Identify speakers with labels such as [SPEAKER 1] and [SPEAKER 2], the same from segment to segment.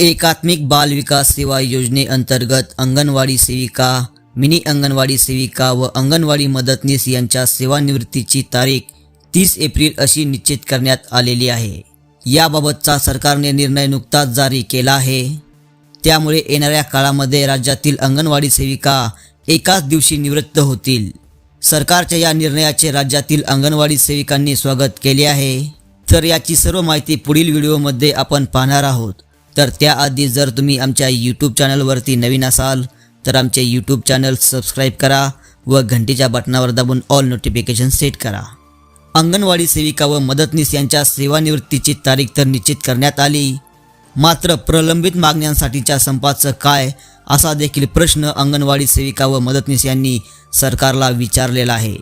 [SPEAKER 1] एकात्मिक बाल विकास सेवा योजनेअंतर्गत अंगणवाडी सेविका मिनी अंगणवाडी सेविका व अंगणवाडी मदतनीस यांच्या सेवानिवृत्तीची तारीख तीस एप्रिल अशी निश्चित करण्यात आलेली आहे. याबाबतचा सरकारने निर्णय नुकताच जारी केला आहे. त्यामुळे येणाऱ्या काळामध्ये राज्यातील अंगणवाडी सेविका एकाच दिवशी निवृत्त होतील. सरकारच्या या निर्णयाचे राज्यातील अंगणवाडी सेविकांनी स्वागत केले आहे. तर याची सर्व माहिती पुढील व्हिडिओमध्ये आपण पाहणार आहोत. तर त्याआधी जर तुम्ही आमच्या यूट्यूब चॅनलवरती नवीन असाल तर आमचे यूट्यूब चॅनल सबस्क्राईब करा व घंटीच्या बटनावर दाबून ऑल नोटिफिकेशन सेट करा. अंगणवाडी सेविका व मदतनीस यांच्या सेवानिवृत्तीची तारीख तर निश्चित करण्यात आली. मात्र प्रलंबित मागण्यांसाठीच्या संपाचं काय असा देखील प्रश्न अंगणवाडी सेविका व मदतनीस यांनी सरकारला विचारलेला आहे.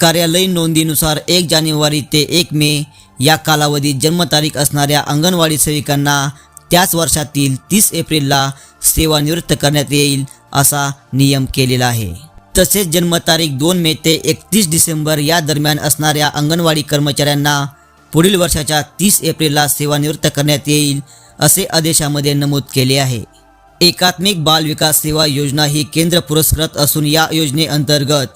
[SPEAKER 1] कार्यालयीन नोंदीनुसार एक जानेवारी ते एक मे या कालावधीत जन्मतारीख असणाऱ्या अंगणवाडी सेविकांना त्याच वर्षातील तीस एप्रिलला सेवानिवृत्त करण्यात येईल असा नियम केलेला आहे. तसेच जन्मतारीख दोन मे ते एकतीस डिसेंबर या दरम्यान असणाऱ्या अंगणवाडी कर्मचाऱ्यांना पुढील वर्षाच्या तीस एप्रिलला सेवानिवृत्त करण्यात येईल असे आदेशामध्ये नमूद केले आहे. एकात्मिक बाल विकास सेवा योजना ही केंद्र पुरस्कृत असून या योजनेअंतर्गत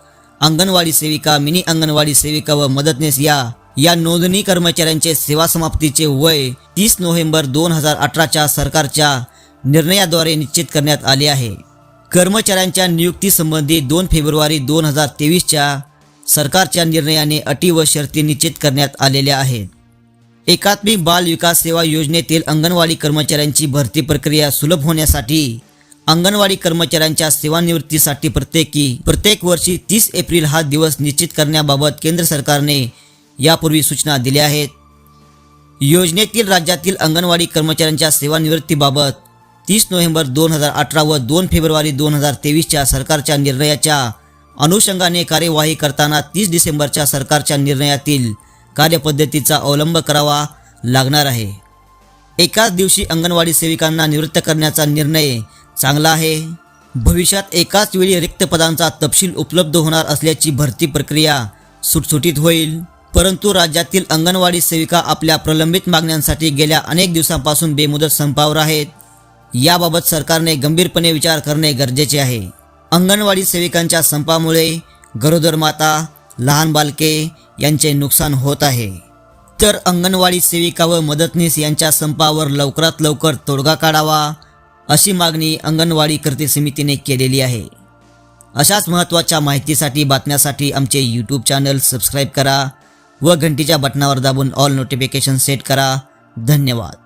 [SPEAKER 1] अंगणवाडी सेविका मिनी अंगणवाडी सेविका व मदतनीस या या नोंदणी कर्मचाऱ्यांचे सेवा समाप्तीचे वय तीस नोव्हेंबर दोन हजार अठराच्या सरकारच्या निर्णयाद्वारे निश्चित करण्यात आले आहे. कर्मचाऱ्यांच्या नियुक्तीसंबंधी दोन फेब्रुवारी दोन हजार तेवीसच्या सरकारच्या निर्णयाने अटी व शर्ती निश्चित करण्यात आलेल्या आहेत. एकात्मिक बाल विकास सेवा योजनेतील अंगणवाडी कर्मचाऱ्यांची भरती प्रक्रिया सुलभ होण्यासाठी अंगणवाडी कर्मचाऱ्यांच्या सेवानिवृत्तीसाठी प्रत्येकी प्रत्येक वर्षी तीस एप्रिल हा दिवस निश्चित करण्याबाबत केंद्र सरकारने यापूर्वी सूचना दिल्या आहेत. योजनेतील राज्यातील अंगणवाडी कर्मचाऱ्यांच्या सेवानिवृत्तीबाबत तीस नोव्हेंबर दोन हजार अठरा व दोन फेब्रुवारी दोन हजार तेवीसच्या सरकारच्या निर्णयाच्या अनुषंगाने कार्यवाही करताना तीस डिसेंबरच्या सरकारच्या निर्णयातील कार्यपद्धतीचा अवलंब करावा लागणार आहे. एकाच दिवशी अंगणवाडी सेविकांना निवृत्त करण्याचा निर्णय चांगला आहे. भविष्यात एकाच वेळी रिक्त पदांचा तपशील उपलब्ध होणार असल्याची भरती प्रक्रिया सुटसुटीत होईल. परंतु राज्यातील अंगणवाडी सेविका आपल्या प्रलंबित मागण्यांसाठी गेल्या अनेक दिवसांपासून बेमुदत संपावर आहेत. याबाबत सरकारने गंभीरपणे विचार करणे गरजेचे आहे. अंगणवाडी सेविकांच्या संपामुळे गरोदर माता लहान बालके यांचे नुकसान होत आहे. तर अंगणवाडी सेविका व मदतनीस यांच्या संपावर लवकरात लवकर तोडगा काढावा अशी मागणी अंगणवाडी कृती समितीने केलेली आहे. अशाच महत्त्वाच्या माहितीसाठी बातम्यासाठी आमचे यूट्यूब चॅनल सबस्क्राईब करा. व घंटीच्या बटनावर दाबून ऑल नोटिफिकेशन सेट करा. धन्यवाद.